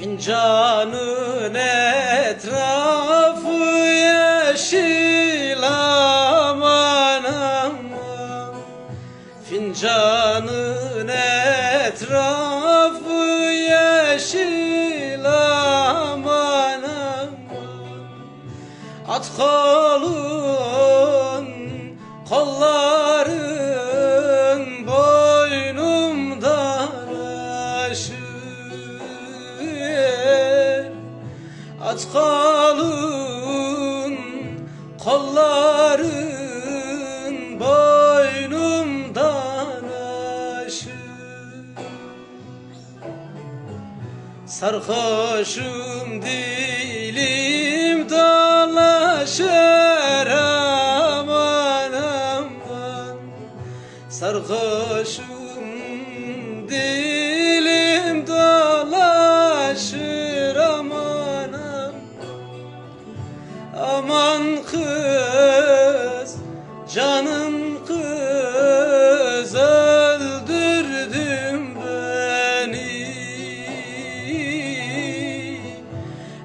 Fincanın etrafı yeşil aman aman. Fincanın etrafı yeşil aman aman. At kolun kolların Kolun kolların boynumdan aşır. Sarhoşum dilim dolaşır aman aman. Sarhoşum dilim Aman kız canım kız öldürdün beni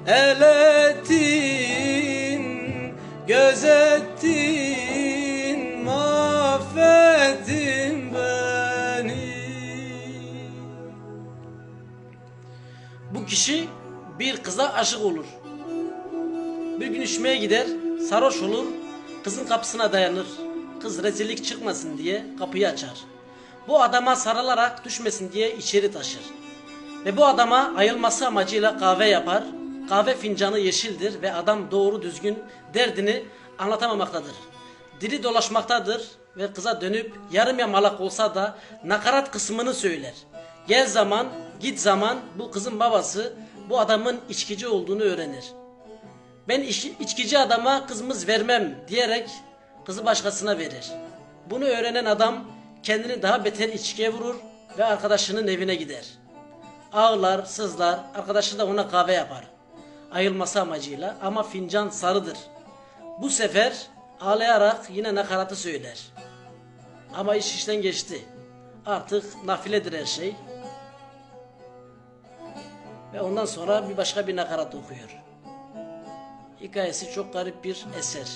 El ettin gözettin mahvettin beni Bu kişi bir kıza aşık olur. Bir gün içmeye gider, sarhoş olur, kızın kapısına dayanır. Kız rezillik çıkmasın diye kapıyı açar. Bu adama sarılarak düşmesin diye içeri taşır. Ve bu adama ayılması amacıyla kahve yapar. Kahve fincanı yeşildir ve adam doğru düzgün derdini anlatamamaktadır. Dili dolaşmaktadır ve kıza dönüp yarım yamalak olsa da nakarat kısmını söyler. Gel zaman, git zaman bu kızın babası bu adamın içkici olduğunu öğrenir. Ben iç- içkici adama kızımız vermem diyerek kızı başkasına verir. Bunu öğrenen adam kendini daha beter içkiye vurur ve arkadaşının evine gider. Ağlar, sızlar, arkadaşı da ona kahve yapar. Ayılması amacıyla ama fincan sarıdır. Bu sefer ağlayarak yine nakaratı söyler. Ama iş işten geçti. Artık nafiledir her şey. Ve ondan sonra bir başka bir nakarat okuyor. Hikayesi çok garip bir eser.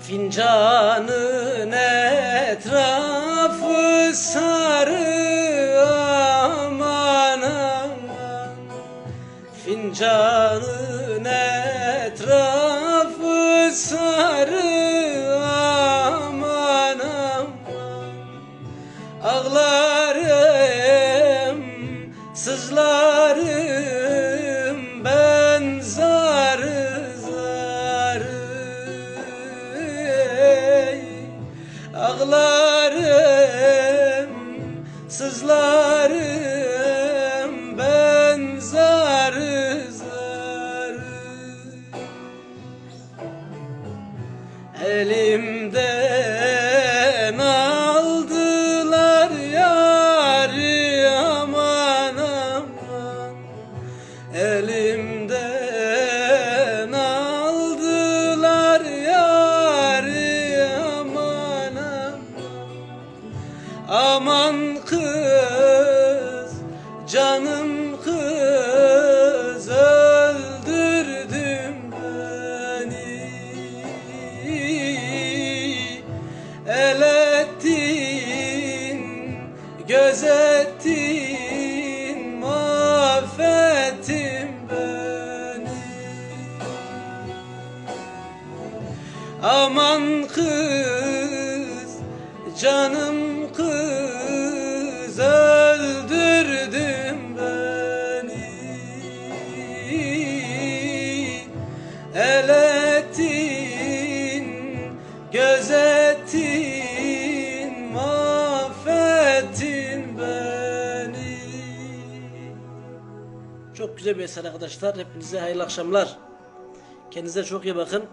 Fincanın etrafı sarı Ağlarım, sızlarım ben zarı canım kız öldürdün beni. El ettin gözettin mahvettin beni. Aman kız canım kız El ettin gözettin mahvettin beni Çok güzel bir eser arkadaşlar. Hepinize hayırlı akşamlar. Kendinize çok iyi bakın.